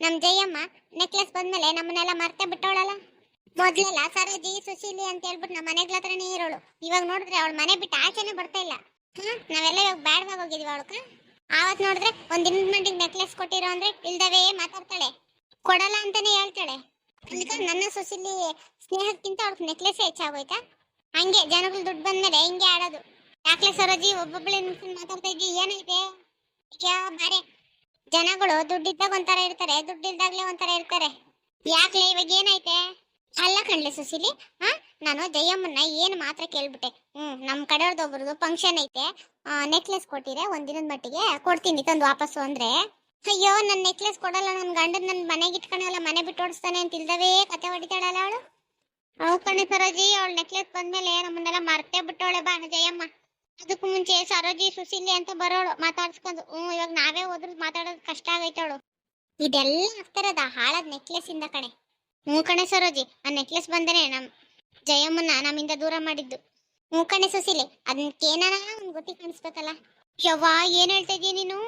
ನಮ್ ಜಯಮ್ಮ ನೆಕ್ಲೆಸ್ ಬಂದ್ಮೇಲೆ ನಮ್ಮನ್ನೆಲ್ಲ ಮರ್ತೆ ಬಿಟ್ಟವಳಲ್ಲ? ಮೊದ್ಲೆಲ್ಲ ಸರೋಜಿ, ಸುಶೀಲಿ ಅಂತ ಹೇಳ್ಬಿಟ್ಟು ನಮ್ಮ ಮನೆಗಳ ಹತ್ರನೇ ಇರೋಳು. ಇವಾಗ ನೋಡಿದ್ರೆ ಅವಳ ಮನೆ ಬಿಟ್ಟು ಆಚೆನೆ ಬರ್ತಾ ಇಲ್ಲ. ಹ್ಮ್, ನಾವೆಲ್ಲ ಇವಾಗ ಬ್ಯಾಡ್ವಾಗ ಹೋಗಿದ್ವಿ ಅವಳಕ್ಕ? ಆವತ್ ನೋಡಿದ್ರೆ ಒಂದ್ ದಿನದ ಮಂಡಿಗೆ ನೆಕ್ಲೆಸ್ ಕೊಟ್ಟಿರೋ ಅಂದ್ರೆ ಇಲ್ದವೇ ಮಾತಾಡ್ತಾಳೆ. ಕೊಡಲ್ಲ ಅಂತಾನೆ ಹೇಳ್ತಾಳೆ. ಅದಕ್ಕೆ ನನ್ನ ಸುಶೀಲಿ ಸ್ನೇಹಕ್ಕಿಂತ ಅವ್ಳ ನೆಕ್ಲೆಸ್ ಹೆಚ್ಚಾಗೋಯ್ತಾ? ಹಂಗೆ ಜನಗಳು ದುಡ್ಡು ಬಂದ್ಮೇಲೆ ಹಿಂಗೆ ಆಡೋದು. ಯಾಕ್ಲೆ ಸರೋಜಿ ಒಬ್ಬೊಬ್ಳೆ ಮಾತಾಡ್ತಾ ಇದ್ದಿ? ಏನೈತೆ? ಬಾರೆ. ಜನಗಳು ದುಡ್ಡಿದ್ದಾಗ ಒಂಥರ ಇರ್ತಾರೆ, ದುಡ್ಡಿಲ್ದಾಗ್ಲೇ ಒಂಥರ ಇರ್ತಾರೆ. ಯಾಕ್ಲೆ ಇವಾಗ ಏನೈತೆ? ಅಲ್ಲ ಕಣ್ಲೆ ಸುಶೀಲಿ ಹಾ ನಾನು ಜಯಮ್ಮನ್ನ ಏನ್ ಮಾತ್ರ ಕೇಳ್ಬಿಟ್ಟೆ. ಹ್ಮ್, ನಮ್ ಕಡೆಯವ್ರದ್ದು ಫಂಕ್ಷನ್ ಐತೆ. ನೆಕ್ಲೆಸ್ ಕೊಟ್ಟಿರೆ ಒಂದ್ ಮಟ್ಟಿಗೆ ಕೊಡ್ತೀನಿ, ತಂದು ವಾಪಸ್ಸು ಅಂದ್ರೆ. ಅಯ್ಯೋ, ನನ್ ನೆಕ್ಲೆಸ್ ಕೊಡಲ್ಲ, ನನ್ ಗಂಡ ನನ್ ಮನೆಗೆ ಇಟ್ಕೊಂಡಲ್ಲ ಮನೆ ಬಿಟ್ಟು ಓಡಿಸ್ತಾನೆ ಅಂತ ಇಲ್ದವೇ ಕತೆ ಹೊಡಿತಾಳಲ್ಲ ಅವಳು? ಅವ್ ಕಣೆ ಸರೋಜಿ, ಅವಳ ನೆಕ್ಲೆಸ್ ಬಂದ್ಮೇಲೆ ನಮ್ಮನ್ನೆಲ್ಲ ಮರ್ತೇ ಬಿಟ್ಟವಳೆ ಬಾ, ಜಯಮ್ಮ. ಅದಕ್ಕೂ ಮುಂಚೆ ಸರೋಜಿ ಸುಶೀಲಿ ಅಂತ ಬರೋಳು, ಮಾತಾಡ್ಸ್ಕೊಂಡು ಹ್ಮ್ ಇವಾಗ ನಾವೇ ಹೋದ್ರು ಮಾತಾಡೋದು ಕಷ್ಟ ಆಗೈತವಳು ಇದೆಲ್ಲ ಆಗ್ತಾರದ ಹಾಳಾದ ನೆಕ್ಲೆಸ್ ಇಂದ ಕಣೆ. ಹ್ಞೂ ಕಣೆ ಸರೋಜಿ, ಆ ನೆಕ್ಲೆಸ್ ಬಂದರೆ ನಮ್ ಜಯಮ್ಮನ್ನ ನಮ್ಮಿಂದ ದೂರ ಮಾಡಿದ್ದು. ಹ್ಞೂ ಕಣೆ ಸುಶೀಲಿ ಅದಕ್ಕೇನಾರ ಒಂದು ಗೊತ್ತಿ ಕಾಣಿಸ್ಬೇಕಲ್ಲ? ಯವ್ವಾ, ಏನು ಹೇಳ್ತಾ ಇದೀಯ ನೀನು?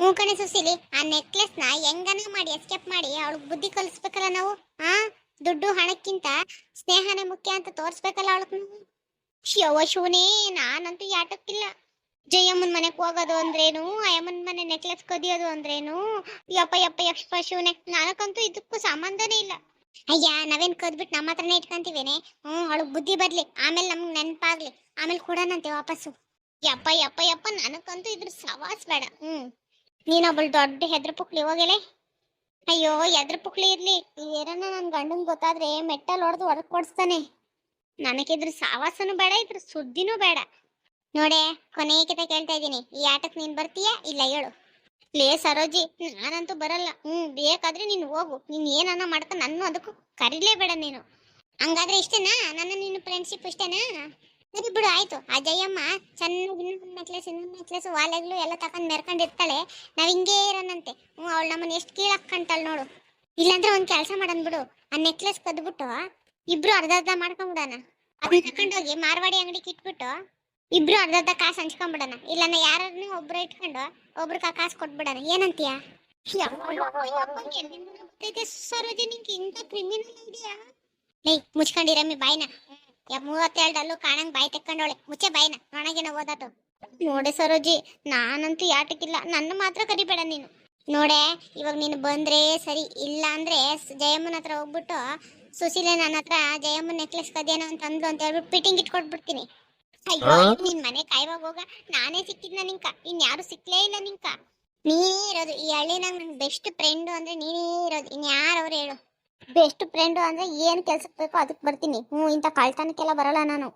ಹ್ಞೂ ಕಣೆ ಸುಶೀಲಿ, ಆ ನೆಕ್ಲೆಸ್ನ ಹೆಂಗನ ಮಾಡಿ ಎಸ್ಕೇಪ್ ಮಾಡಿ, ಅವಳಿಗೆ ಬುದ್ಧಿ ಕಲಿಸ್ಬೇಕಲ್ಲ ನಾವು? ಹಾ ದುಡ್ಡು ಹಣಕ್ಕಿಂತ ಸ್ನೇಹನೇ ಮುಖ್ಯ ಅಂತ ತೋರ್ಸ್ಬೇಕಲ್ಲ ಅವಳಕ್ ಯವ್ವ ಶಿವನೇ ನಾನಂತೂ ಯಾಟಕ್ಕಿಲ್ಲ ಜಯಮ್ಮನ್ ಮನೆಗ್ ಹೋಗೋದು ಅಂದ್ರೇನು, ಅಯ್ಯಮ್ಮನ್ ಮನೆ ನೆಕ್ಲೆಸ್ ಕದಿಯೋದು ಅಂದ್ರೇನು, ಯಪ್ಪ ಯಪ್ಪ ಯಪ್ಪ ಶಿವನೇ ನನಗಂತೂ ಇದಕ್ಕೂ ಸಂಬಂಧನೇ ಇಲ್ಲ. ಅಯ್ಯ, ನಾವೇನ್ ಕದ್ಬಿಟ್ಟು ನಮ್ಮ ಹತ್ರನೇ ಇಟ್ಕೊಂತೀವೇನೆ? ಅವಳಗ್ ಬುದ್ಧಿ ಬರ್ಲಿ, ಆಮೇಲೆ ನಮ್ಗ್ ನೆನ್ಪಾಗ್ಲಿ, ಆಮೇಲೆ ಕೊಡೋಣಂತೆ ವಾಪಸ್ಸು. ಯಪ್ಪ ಯಪ್ಪ ಯಪ್ಪ ನನಗಂತೂ ಇದ್ರ ಸವಾಸ್ ಬೇಡ ಹ್ಮ್ ನೀನೊಬ್ಬಳು ದೊಡ್ಡ ಹೆದ್ರ ಪುಕ್ಳಿ ಹೋಗಲೆ? ಅಯ್ಯೋ ಎದ್ರ ಪುಕ್ಳಿ ಇರ್ಲಿ. ಏರನ್ನ ನನ್ ಗಂಡನ್ ಗೊತ್ತಾದ್ರೆ ಮೆಟ್ಟಲ್ ಹೊಡೆದು ಹೊರಗ್ ಕೊಡಿಸ್ತಾನೆ ನನಗಿದ್ರ ಸಾವಾಸನೂ ಬೇಡ, ಇದ್ರ ಸುದ್ದಿನೂ ಬೇಡ. ನೋಡೆ ಕೊನೆ ಕಿತ ಕೇಳ್ತಾ ಇದ್ದೀನಿ. ಈ ಆಟಕ್ಕೆ ನೀನು ಬರ್ತೀಯಾ? ಇಲ್ಲ, ಹೇಳು. ಲೇ, ಸರೋಜಿ, ನಾನಂತೂ ಬರಲ್ಲ. ಹ್ಮ್, ಬೇಕಾದ್ರೆ ನೀನು ಹೋಗು. ನೀನು ಏನನ್ನ ಮಾಡ್ಕ, ನನ್ನ ಅದಕ್ಕೂ ಕರೀಲೇಬೇಡ ನೀನು. ಹಂಗಾದ್ರೆ ಇಷ್ಟೇನಾ? ನನ್ನ ನಿನ್ನ ಫ್ರೆಂಡ್ಶಿಪ್ ಇಷ್ಟೇನಾ? ಸರಿ ಬಿಡು, ಆಯ್ತು. ಆ ಜಯಮ್ಮ ಚೆನ್ನಾಗಿ ಇನ್ನೊಂದು ನೆಕ್ಲೆಸ್ ಇನ್ನೊಂದು ನೆಕ್ಲೆಸ್ ವಾಲೆಗಳು ಎಲ್ಲ ತಕೊಂಡ್ ಮೆರ್ಕೊಂಡಿರ್ತಾಳೆ ನಾವು ಹಿಂಗೇ ಇರೋಣಂತೆ. ಹ್ಞೂ ಅವಳು ನಮ್ಮನ್ನ ಎಷ್ಟು ಕೀಳಾಕ್ಕಂತಾಳೆ ನೋಡು. ಇಲ್ಲಾಂದ್ರೆ ಒಂದ್ ಕೆಲಸ ಮಾಡನ್ ಬಿಡು. ಆ ನೆಕ್ಲೆಸ್ ಕದ್ಬಿಟ್ಟು ಇಬ್ರು ಅರ್ಧ ಅರ್ಧ ಮಾಡ್ಕೊಂಡ್ಬಿಡಣ ಅದನ್ನ ತಕೊಂಡೋಗಿ ಮಾರ್ವಾಡಿ ಅಂಗಡಿಗೆ ಇಟ್ಬಿಟ್ಟು ಇಬ್ರು ಅರ್ಧ ಅರ್ಧ ಕಾಸು ಹಂಚ್ಕೊಂಡ್ಬಿಡಣ ನಾ ಯಾರನ್ನ ಒಬ್ರು ಇಟ್ಕೊಂಡು ಒಬ್ರು ಕಾಸು ಕೊಟ್ಬಿಡಣ. ಏನಂತೀಯ? ಸರೋಜಿ ನಿಂಗೆ ಇಂಥ ಕ್ರಿಮಿನಲ್ ಇದೆಯಾ ಲೇ ಮುಚ್ಕೊಂಡಿರಮ್ಮಿ ಬಾಯ್ನ. ಯಾ ಮೂವತ್ತೇಳಲ್ಲೂ ಕಾಣಂಗ್ ಬಾಯಿ ತೆಕ್ಕೊಂಡವಳೆ. ಮುಚ್ಚೆ ಬಾಯ್ನ. ಒಣಗಿನ ಓದಾತು ನೋಡೆ ಸರೋಜಿ ನಾನಂತೂ ಯಾಟಕ್ಕಿಲ್ಲ. ನನ್ನ ಮಾತ್ರ ಕರಿಬೇಡ ನೀನು. ನೋಡೆ ಇವಾಗ ನೀನು ಬಂದ್ರೆ ಸರಿ. ಇಲ್ಲ ಅಂದ್ರೆ ಜಯಮ್ಮನ ಹತ್ರ ಹೋಗ್ಬಿಟ್ಟು ಸುಶೀಲೆ ನನ್ನ ಹತ್ರ ಜಯಮ್ಮ ನೆಕ್ಲೆಸ್ ಕದೇನೋ ಅಂತ ಅಂದ್ಲು ಅಂತ ಹೇಳ್ಬಿಟ್ಟು ಫಿಟ್ಟಿಂಗ್ ಇಟ್ಕೊಟ್ಬಿಡ್ತೀನಿ ಅಯ್ಯೋ ನಿನ್ ಮನೆ ಕಾಯ್ವಾಗ ಹೋಗ. ನಾನೇ ಸಿಕ್ಕಿದ್ನ ನಿಂಕ. ಇನ್ ಯಾರು ಸಿಕ್ಲೇ ಇಲ್ಲ ನಿಂಕ. ನೀನೇ ಇರೋದು. ಈ ಹಳ್ಳಿನಾಗ ನನ್ ಬೆಸ್ಟ್ ಫ್ರೆಂಡ್ ಅಂದ್ರೆ ನೀನೇ ಇರೋದು. ಇನ್ ಯಾರವ್ರು ಹೇಳು. ಬೆಸ್ಟ್ ಫ್ರೆಂಡ್ ಅಂದ್ರೆ ಏನ್ ಕೆಲ್ಸಕ್ಕೆ ಬೇಕೋ ಅದಕ್ಕೆ ಬರ್ತೀನಿ. ಹ್ಞೂ ಇಂಥ ಕಳ್ತನಕ್ಕೆಲ್ಲ ಬರಲ್ಲ ನಾನು.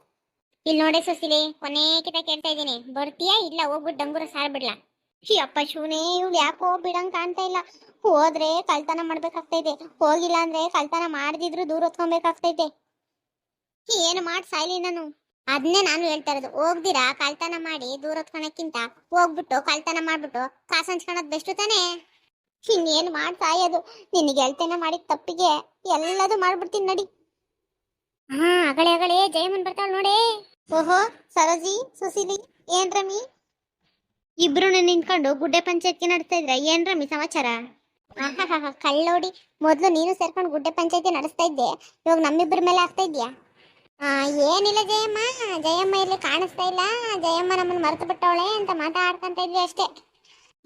ಇಲ್ಲಿ ನೋಡಿ ಸುಶೀಲಿ ಕೊನೆ ಕಿತ ಕೇಳ್ತಾ ಇದ್ದೀನಿ. ಬರ್ತೀಯಾ ಇಲ್ಲ? ಹೋಗ್ಬಿಟ್ಟು ಡಂಗೂರ ಸಾರ್ಬಿಡ್ಲಾ ಈ ಅಪ್ಪ ಶಿವನೇ ಇವ್ಳು ಯಾಕೋ ಬಿಡಂಗ್ ಕಾಣ್ತಾ ಇಲ್ಲ. ಹೋದ್ರೆ ಕಳ್ತನ ಮಾಡ್ಬೇಕಾಗ್ತೈತೆ. ಹೋಗಿಲ್ಲ ಅಂದ್ರೆ ಕಳ್ತನ ಮಾಡ್ದಿದ್ರು ದೂರ ಹೊತ್ಕೊಬೇಕಾಗ್ತೈತೆ. ಏನು ಮಾಡಿ ಸಾಯ್ಲಿ ನಾನು. ಅದನ್ನೇ ನಾನು ಹೇಳ್ತಾ ಇರೋದು. ಹೋಗ್ದಿರಾ, ಕಳ್ತನ ಮಾಡಿ ದೂರ ಹೊತ್ಕೊಳಕ್ಕಿಂತ ಹೋಗ್ಬಿಟ್ಟು ಕಳ್ತನ ಮಾಡ್ಬಿಟ್ಟು ಕಾಸು ಹಂಚ್ಕೊಳೋದು ಬೆಸ್ಟ್ ತಾನೇ? ಇನ್ನೇನು ಮಾಡಿ ಸಾಯೋದು. ನಿನಗೆ ಹೇಳ್ತೇನೆ ಮಾಡಿದ ತಪ್ಪಿಗೆ ಎಲ್ಲದೂ ಮಾಡ್ಬಿಡ್ತೀನಿ ನಡಿ. ಹಾ, ಅಗಳೆ ಅಗಳೆ ಜಯಮನ್ ಬರ್ತಾಳ ನೋಡಿ. ಓಹೋ, ಸರೋಜಿ, ಸುಶೀಲಿ, ಏನ್ ರಮಿ? ಇಬ್ರು ನಿಂತ್ಕೊಂಡು ಗುಡ್ಡೆ ಪಂಚಾಯತ್ಗೆ ನಡ್ತಾ ಇದ್ರ. ಏನ್ ರಮಿ ಸಮಾಚಾರ? ಕಳ್ಳೋಡಿ. ಮೊದ್ಲು ನೀನು ಸೇರ್ಕೊಂಡು ಗುಡ್ಡೆ ಪಂಚಾಯತಿ ನಡೆಸ್ತಾ ಇದ್ದೆ. ಇವಾಗ ನಮ್ಮಿಬ್ಬರ ಮೇಲೆ ಆಗ್ತಾ ಇದ್ಯಾ ಏನಿಲ್ಲ ಜಯಮ್ಮ. ಜಯಮ್ಮ ಇಲ್ಲಿ ಕಾಣಿಸ್ತಾ ಇಲ್ಲ. ಜಯಮ್ಮ ನಮ್ಮನ್ನ ಮರೆತು ಬಿಟ್ಟವಳೆ ಅಂತ ಮಾತಾಡ್ಕೊಂತ ಇದ್ವಿ ಅಷ್ಟೇ.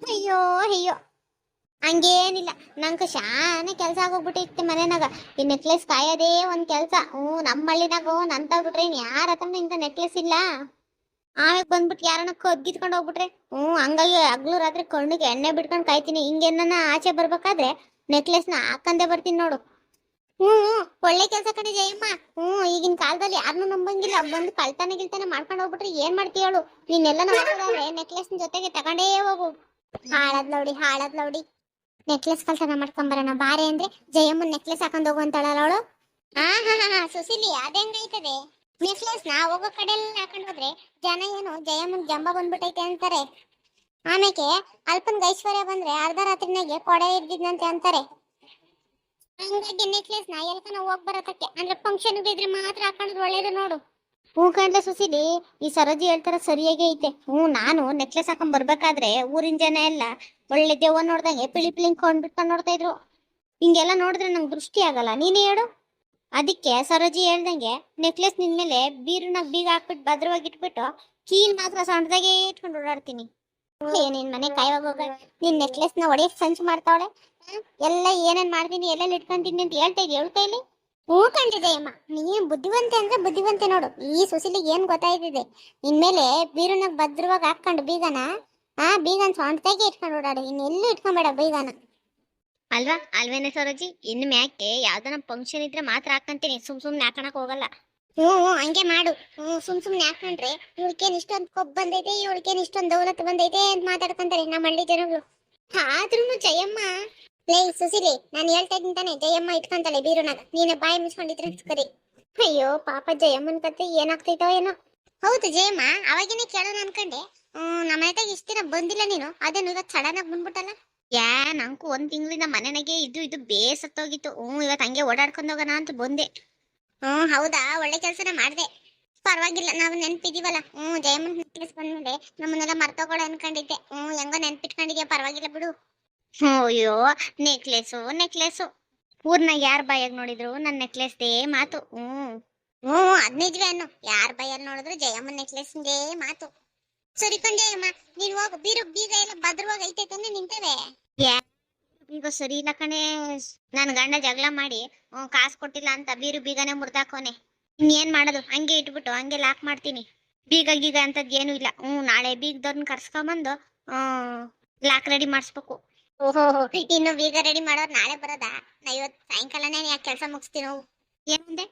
ಅಯ್ಯೋ ಅಯ್ಯೋ. ಹಂಗೇನಿಲ್ಲ. ನಂಗೆ ಶಾನೆ ಕೆಲಸ ಆಗೋಗ್ಬಿಟ್ಟಿತ್ತು ಮನೆನಾಗ. ಈ ನೆಕ್ಲೆಸ್ ಕಾಯೋದೇ ಒಂದ್ ಕೆಲಸ. ಹ್ಞೂ ನಮ್ಮ ಹಳ್ಳಿನಾಗ ನಂತ ಬಿಟ್ರೆ ಇನ್ ಯಾರ ಹತ್ರ ಇಂಥ ನೆಕ್ಲೆಸ್ ಇಲ್ಲ. ಆಮೇಲೆ ಬಂದ್ಬಿಟ್ಟು ಯಾರನ್ನ ಕದ್ಗಿತ್ಕೊಂಡು ಹೋಗ್ಬಿಟ್ರೆ, ಹ್ಞೂ, ಹಂಗಾಗಿ ಹಗ್ಲು ರಾತ್ರಿ ಕಣ್ಣಿಗೆ ಎಣ್ಣೆ ಬಿಟ್ಕೊಂಡು ಕಾಯ್ತೀನಿ. ಹಿಂಗೇನ ಆಚೆ ಬರ್ಬೇಕಾದ್ರೆ ನೆಕ್ಲೆಸ್ನ ಹಾಕಂದೆ ಬರ್ತೀನಿ ನೋಡು. ಹ್ಞೂ ಒಳ್ಳೆ ಕೆಲಸ ಕಣಿ ಜಯಮ್ಮ. ಹ್ಞೂ, ಈಗಿನ ಕಾಲದಲ್ಲಿ ಯಾರನ್ನೂ ನಂಬಂಗಿಲ್ಲ. ಬಂದು ಕಳ್ತಾನೆ ಗಿಲ್ತಾನೆ ಮಾಡ್ಕೊಂಡು ಹೋಗ್ಬಿಟ್ರೆ ಏನ್ ಹೇಳು. ನೀನೆಲ್ಲ ನೋಡೋದಾದ್ರೆ ನೆಕ್ಲೆಸ್ ಜೊತೆಗೆ ತಗೊಂಡೇ ಹೋಗು. ಹಾಳದ್ ಲೌಡಿ ಹಾಳದ್ ಲೌಡಿ. ನೆಕ್ಲೆಸ್ ಕಳ್ತನ ಮಾಡ್ಕೊಂಬರೋಣ ಬಾರೆ ಅಂದ್ರೆ ಜಯಮ್ಮ ನೆಕ್ಲೆಸ್ ಹಾಕೊಂಡ್ ಹೋಗು ಅಂತಾಳಲ್ಲ ಅವಳು. ಹಾ ಹಾ ಹಾ, ಸುಶೀಲಿ, ಅದೇ ಅದೇಂಗೈತದೆ ನೆಕ್ಲೆಸ್ ನಾ ಹೋಗೋ ಕಡೆ ಹಾಕೊಂಡು ಹೋದ್ರೆ ಜನ ಏನು ಜಯಮ್ಮನ್ ಜಂಬ ಬಂದ್ಬಿಟ್ಟೈತೆ ಅಂತಾರೆ. ಆಮೇಲೆ ಅಲ್ಪನ್ ಐಶ್ವರ್ಯ ಬಂದ್ರೆ ಅರ್ಧ ರಾತ್ರಿನಾಗೆ ಕೊಡೆ ಇರ್ದಿದ್ನಂತೆ ಅಂತಾರೆ. ಹಂಗಾಗಿ ನೆಕ್ಲೆಸ್ನ ಎಲ್ಕನ ಹೋಗ್ ಬರತಕ್ಕೆ ಅಂದ್ರೆ ಫಂಕ್ಷನ್ ಇದ್ರೆ ಮಾತ್ರ ಹಾಕೊಂಡ್ರೆ ಒಳ್ಳೇದು ನೋಡು. ಹೂ ಕಂಡ್ರೆ ಸುಸಿಲಿ ಈ ಸರೋಜಿ ಹೇಳ್ತಾರ ಸರಿಯಾಗಿ ಐತೆ. ಹ್ಞೂ, ನಾನು ನೆಕ್ಲೆಸ್ ಹಾಕೊಂಡ್ ಬರ್ಬೇಕಾದ್ರೆ ಊರಿನ ಜನ ಎಲ್ಲ ಒಳ್ಳೆ ದೆವ್ವ ನೋಡ್ದಂಗೆ ಪಿಳಿ ಪಿಳಿ ಕೊಂಡ್ಬಿಟ್ಕೊಂಡು ನೋಡ್ತಾ ಇದ್ರು. ಹಿಂಗೆಲ್ಲ ನೋಡಿದ್ರೆ ನಂಗೆ ದೃಷ್ಟಿ ಆಗಲ್ಲ. ನೀನೇ ಹೇಳು. ಅದಕ್ಕೆ ಸರೋಜಿ ಹೇಳ್ದಂಗೆ ನೆಕ್ಲೆಸ್ ನಿನ್ಮೇಲೆ ಬೀರುನಾಗ ಬೀಗ ಹಾಕ್ಬಿಟ್ಟು ಭದ್ರವಾಗಿ ಇಟ್ಬಿಟ್ಟು ಕೀನ್ ಮಾತ್ರ ಸಣ್ಣದಾಗೆ ಇಟ್ಕೊಂಡು ಓಡಾಡ್ತೀನಿ. ನಿನ್ ಮನೆ ಕಾಯುವಾಗ ಹೋಗ. ನಿನ್ ನೆಕ್ಲೆಸ್ನ ಒಡೆಯಕ್ ಸಂಚು ಮಾಡ್ತಾವಳೆ? ಎಲ್ಲ ಏನೇನ್ ಮಾಡ್ತೀನಿ, ಎಲ್ಲೆಲ್ಲಿ ಇಟ್ಕೊಂತೀನಿ ಅಂತ ಹೇಳ್ತಾ ಇದೀಯ ಹೇಳ್ತಾ ಇಲ್ಲಿ ಹೂ ಕಂಡಿದೆ ಅಮ್ಮ. ನೀನ್ ಬುದ್ಧಿವಂತೆ ಅಂದ್ರೆ ಬುದ್ಧಿವಂತೆ ನೋಡು. ಈ ಸುಸಿಲಿಗೆ ಏನ್ ಗೊತ್ತಾಯ್ತಿದೆ? ನಿನ್ಮೇಲೆ ಬೀರುನಾಗ ಭದ್ರವಾಗಿ ಹಾಕೊಂಡು ಬೀಗನ, ಆ ಬೀಗನ್ ಸೊಂಟದಾಗೆ ಇಟ್ಕೊಂಡು ಓಡಾಡು. ಇನ್ನೆಲ್ಲೂ ಇಟ್ಕೊಂಬೇಡ ಬೀಗನ. ಅಲ್ವಾ? ಅಲ್ವೇನೆ ಸರೋಜಿ? ಇನ್ ಮ್ಯಾಕೆ ಯಾವ್ದನ ಫಂಕ್ಷನ್ ಇದ್ರೆ ಮಾತ್ರ ಹಾಕಂತೀನಿ. ಸುಮ್ ಸುಮ್ನೆ ಹಾಕಣಕ್ ಹೋಗಲ್ಲ. ಹ್ಞೂ, ಹಂಗೆ ಮಾಡು. ಹ್ಞೂ, ಸುಮ್ ಸುಮ್ನೆ ಹಾಕೊಂಡ್ರೆ ಇವಳಿಗೇನು ಇಷ್ಟೊಂದು ಕೊಬ್ಬು ಬಂದೈತೆ, ಇವಳಿಗೇನು ಇಷ್ಟೊಂದು ದೌಲತ್ ಬಂದೈತೆ ಅಂತ ಮಾತಾಡ್ಕೊಂತಾರೆ ನಮ್ಮ ಹಳ್ಳಿ ಜನಗಳು. ಆದ್ರೂ ಜಯಮ್ಮ. ಲೇ, ಸುಸಿಲಿ, ನಾನು ಹೇಳ್ತಾ ಇದ್ದೀನಿ ತಾನೆ, ಜಯಮ್ಮ ಇಟ್ಕೊಂತಾಳೆ ಬೀರುನಾಗ. ನೀನು ಬಾಯಿ ಮುಚ್ಕೊಂಡಿದ್ರೆ ಸರಿ. ಅಯ್ಯೋ, ಪಾಪ ಜಯಮ್ಮನ ಕತೆ ಏನಾಗ್ತೈತೋ ಏನೋ. ಹೌದು ಜಯಮ್ಮ, ಅವಾಗಿನೇ ಕೇಳೋಣ ಅನ್ಕೊಂಡೆ. ಹ್ಞೂ, ನಮ್ಮ ಮನೆಗೆ ಇಷ್ಟ ದಿನ ಬಂದಿಲ್ಲ ನೀನು. ಅದೇನು ಇವತ್ತು ಸಡನ್ ಆಗಿ ಬಂದ್ಬಿಟ್ಟಲ್ಲ? ಯಾ ನಂಕು ಒಂದ್ ತಿಂಗಳಿಂದ ಮನೆನಾಗೆ ಇದು ಇದು ಬೇಸತ್ತೋಗಿತ್ತು. ಹ್ಞೂ ಇವತ್ತು ಹಂಗೆ ಓಡಾಡ್ಕೊಂಡು ಹೋಗೋಣ ಅಂತ ಬಂದೆ. ಹ್ಮ್ ಹೌದಾ? ಒಳ್ಳೆ ಕೆಲಸನ ಮಾಡಿದೆ. ಪರವಾಗಿಲ್ಲ, ನಾವು ನೆನ್ಪಿದೀವಲ್ಲ. ಹ್ಮ್ ಜಯಮನ್ ನೆಕ್ಲೆಸ್ ಬಂದ್ಮೇಲೆ ನಮ್ಮನ್ನೆಲ್ಲ ಮರ್ತೋಗೋಳ ಅನ್ಕೊಂಡಿದ್ದೆ. ಹ್ಮ್ ಹೆಂಗೋ ನೆನ್ಪಿಟ್ಕೊಂಡಿದ್ಯಾ, ಪರವಾಗಿಲ್ಲ ಬಿಡು. ಅಯ್ಯೋ, ನೆಕ್ಲೆಸು ನೆಕ್ಲೆಸ್ಸು ಊರ್ನಾಗ ಯಾರ್ ಬಾಯಾಗ ನೋಡಿದ್ರು ನನ್ನ ನೆಕ್ಲೆಸ್ದೇ ಮಾತು. ಹ್ಮ್ ಹ್ಮ್ ಅದ್ ನಿಜವೇ ಅನ್ನು ಯಾರ ಬಾಯಲ್ಲಿ ನೋಡಿದ್ರು ಜಯಮ್ಮನ್ ನೆಕ್ಲೆಸ್ಗೆ ಮಾತು. ಸರಿ ಜಯಮ್ಮ ನೀನ್ ಹೋಗು. ಬೀರು ಬೀಗ ಎಲ್ಲ ಭದ್ರವಾಗಿ ಐತೈತೆ ಅಂದ್ರೆ ನಿಂತವೆ ಈಗ ಸರಿ ಇಲ್ಲ ಕಣೆ. ನನ್ನ ಗಂಡ ಜಗಳ ಮಾಡಿ ಕಾಸು ಕೊಟ್ಟಿಲ್ಲ ಅಂತ ಬೀರು ಬೀಗನೆ ಮುರ್ದಾಕೋನೆ. ಇನ್ನೇನ್ ಮಾಡೋದು? ಹಂಗೆ ಇಟ್ಬಿಟ್ಟು ಹಂಗೆ ಲಾಕ್ ಮಾಡ್ತೀನಿ. ಬೀಗ ಗೀಗ ಅಂತದ್ ಏನು ಇಲ್ಲ. ಹ್ಮ್ ನಾಳೆ ಬೀಗದವ್ರನ್ನ ಕರ್ಸ್ಕೊಂಬಂದು ಹ್ಮ್ ಲಾಕ್ ರೆಡಿ ಮಾಡಿಸ್ಬೇಕು. ಓಹೋ ಇನ್ನು ಬೀಗ ರೆಡಿ ಮಾಡೋರು ನಾಳೆ ಬರೋದಾ? ನಾ ಇವತ್ತು ಸಾಯಂಕಾಲನೇ ಯಾಕೆ ಕೆಲಸ ಮುಗಿಸ್ತೀನಿ? ಏನಂದೆ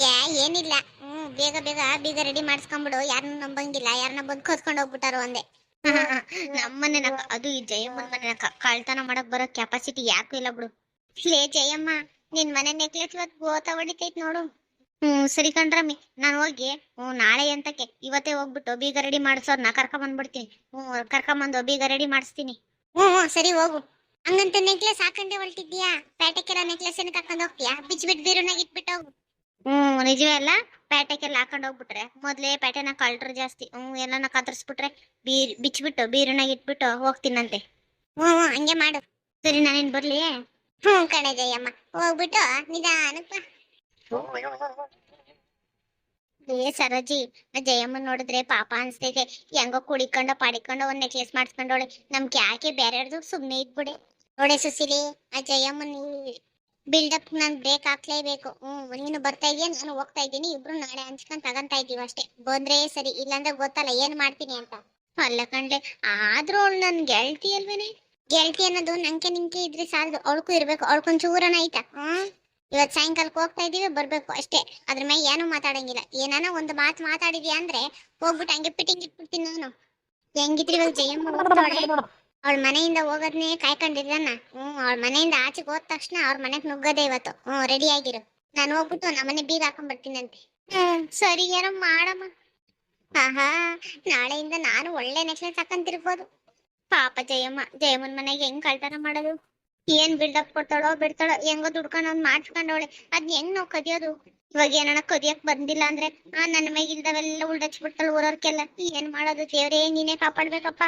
ಯಾ ಏನಿಲ್ಲ. ಹ್ಮ್ ಬೇಗ ಬೇಗ ಬೀಗ ರೆಡಿ ಮಾಡಿಸ್ಕೊಂಡ್ಬಿಡು. ಯಾರನ್ನ ನಂಬಂಗಿಲ್ಲ. ಯಾರನ್ನ ಬಂದ್ ಕದ್ಕೊಂಡು ಹೋಗ್ಬಿಟ್ಟಾರು ಅಂದೆ. ನಮ್ಮನೆ ಅದು ಈ ಜಯಮ್ಮನ ಮನೆ ಕಳ್ತನ ಮಾಡಕ್ ಬರೋ ಕೆಪಾಸಿಟಿ ಯಾಕೂ ಇಲ್ಲ ಬಿಡು. ಲೇ ಜಯಮ್ಮ ನಿನ್ ಮನೆ ನೆಕ್ಲೆಸ್ ಇವತ್ತು ಗೋತ ಹೊಡಿತೈತ್ ನೋಡು. ಹ್ಮ್ ಸರಿ ಕಣ್ರಮ್ಮಿ ನಾನು ಹೋಗಿ ಹ್ಮ್ ನಾಳೆ ಅಂತಕ್ಕೆ ಇವತ್ತೇ ಹೋಗ್ಬಿಟ್ಟು ಬೀಗ ರೆಡಿ ಮಾಡಿಸೋರ್ನ ಕರ್ಕೊಂಡ್ ಬಂದ್ಬಿಡ್ತೀನಿ. ಹ್ಮ್ ಕರ್ಕೊಂಬಂದು ಬೀಗ ರೆಡಿ ಮಾಡಿಸ್ತೀನಿ. ಹ್ಮ್ ಹ್ಮ್ ಸರಿ ಹೋಗು. ಹಂಗಂತ ನೆಕ್ಲೆಸ್ ಹಾಕೊಂಡೆ ಹೊರಟಿದ್ಯಾ ಪೇಟೆಕೆಲ್ಲ ನೆಕ್ಲೆಸ್ ಏನಕ್ಕೆ ಹಾಕೊಂಡು ಹೋಗ್ತೀಯಾ? ಬಿಚ್ಬಿಟ್ಟು ಬೀರುನಾಗ ಇಟ್ಬಿಟ್ಟು ಹೋಗು. ಹ್ಮ್, ನಿಜವೇ ಅಲ್ಲ? ಪೇಟೆಗೆಲ್ಲ ಹಾಕೊಂಡ್ ಹೋಗ್ಬಿಟ್ರೆ? ಮೊದ್ಲೇ ಪೇಟೆನ ಕಳ್ರು ಜಾಸ್ತಿ. ಹ್ಮ್, ಎಲ್ಲನ ಕತ್ತರಿಸ್ಬಿಟ್ರೆ ಬೀರ್, ಬಿಚ್ಬಿಟ್ಟು, ಬೀರನಾಗ ಇಟ್ಬಿಟ್ಟು ಹೋಗ್ತೀನಂತೆ. ಹ್ಮ್ ಹಂಗೆ ಮಾಡು. ಸರಿ, ನಾನೇನ್ ಬರ್ಲಿ? ಹ್ಮ್, ಕಣೆ ಜಯಮ್ಮ. ಹೋಗ್ಬಿಟ್ಟು ನಿಧಾನಕ್ಕ ಏ, ಸರೋಜಿ, ಆ ಜಯಮ್ಮನ್ ನೋಡಿದ್ರೆ ಪಾಪ ಅನ್ಸ್ತೈತೆ. ಹೆಂಗೋ ಕುಡಿಕೊಂಡು, ಪಾಡಿಕೊಂಡ ಒಂದ್ ನೆಕ್ಲೆಸ್ ಮಾಡಿಸ್ಕೊಂಡವಳೆ. ನಮ್ಗೆ ಯಾಕೆ ಬೇರೆಯವ್ರದ್ದು ಸುಮ್ನೆ ಇದ್ಬಿಡೆ. ನೋಡೆ ಸುಶೀಲಿ, ಆ ಜಯಮ್ಮನ್ ಬಿಲ್ಡಪ್ ನಾನ್ ಬ್ರೇಕ್ ಹಾಕ್ಲೇಬೇಕು ಹ್ಮ್, ನೀನು ಬರ್ತಾ ಇದೀಯ? ನಾನು ಹೋಗ್ತಾ ಇದ್ದೀನಿ. ಇಬ್ರು ನಾಳೆ ಹಂಚ್ಕೊಂಡ್ ತಗಂತಾ ಇದೀವಿ ಅಷ್ಟೇ. ಬಂದ್ರೆ ಸರಿ, ಇಲ್ಲಾಂದ್ರೆ ಗೊತ್ತಲ್ಲ, ಏನ್ ಮಾಡ್ತೀನಿ ಅಂತ. ಅಲ್ಲ ಕಂಡ್ಲೆ ಆದ್ರೂ ಅವಳು ನನ್ ಗೆಳತಿ ಅಲ್ವೇನೆ? ಗೆಳತಿ ಅನ್ನೋದು ನಂಗೆ ನಿಂಗೆ ಇದ್ರೆ ಸಾಲದು. ಅವಳಕ್ಕೂ ಇರ್ಬೇಕು. ಚೂರನ ಐತಾ ಹ್ಮ್? ಇವತ್ ಸಾಯಂಕಾಲಕ್ಕೆ ಹೋಗ್ತಾ ಇದೀವಿ, ಬರ್ಬೇಕು ಅಷ್ಟೇ. ಅದ್ರ ಮೇಲೆ ಏನು ಮಾತಾಡಂಗಿಲ್ಲ. ಏನಾನ ಒಂದು ಮಾತು ಮಾತಾಡಿದ್ಯಾ ಅಂದ್ರೆ ಹೋಗ್ಬಿಟ್ಟು ಹಂಗೆ ಪಿಟಿಂಗ್ ಇಟ್ಬಿಡ್ತೀನಿ ನಾನು. ಹೆಂಗಿದ್ರಿ ಇವಾಗ ಜಯಮ್ಮ ಅವಳ ಮನೆಯಿಂದ ಹೋಗೋದ್ನೇ ಕಾಯ್ಕೊಂಡಿದ್ದಾನ. ಹ್ಮ್ ಅವ್ಳ ಮನೆಯಿಂದ ಆಚೆಗೆ ಹೋದ ತಕ್ಷಣ ಅವ್ರ ಮನೆಗೆ ನುಗ್ಗದೆ ಇವತ್ತು. ಹ್ಮ್ ರೆಡಿ ಆಗಿರು. ನಾನು ಹೋಗ್ಬಿಟ್ಟು ನಮ್ಮನೆ ಬೀಗ ಹಾಕೊಂಡ್ ಬರ್ತೀನಂತೆ ಹ್ಮ್ ಸರಿ ಏನೋ ಮಾಡಮ್ಮ. ಆಹಾ, ನಾಳೆಯಿಂದ ನಾನು ಒಳ್ಳೆ ನೆಕ್ಲೆಸ್ ಹಾಕಂತಿರ್ಬೋದು. ಪಾಪ ಜಯಮ್ಮ, ಜಯಮ್ಮನ ಮನೆಗೆ ಹೆಂಗ್ ಕಳ್ತನ ಮಾಡೋದು? ಏನ್ ಬಿಲ್ಡಪ್ ಕೊಡ್ತಾಳೋ ಬಿಡ್ತಾಳೋ, ಹೆಂಗೋ ದುಡ್ಕೊಂಡು ಅವ್ನು ಮಾಡ್ಸ್ಕೊಂಡವಳೆ. ಅದ್ ಹೆಂಗ್ ನಾವ್ ಕದಿಯೋದು? ಇವಾಗ ಏನಣ್ಣ ಕದಿಯಕ್ ಬಂದಿಲ್ಲ ಅಂದ್ರೆ, ಆ ನನ್ನ ಮೈಗಿಲ್ದವೆಲ್ಲ ಉಲ್ಡಚ್ಬಿಡ್ತಾಳ ಊರವ್ರಕ್ಕೆಲ್ಲ ಏನ್ ಮಾಡೋದು ದೇವ್ರೇ, ನೀನೇ ಕಾಪಾಡ್ಬೇಕಪ್ಪ.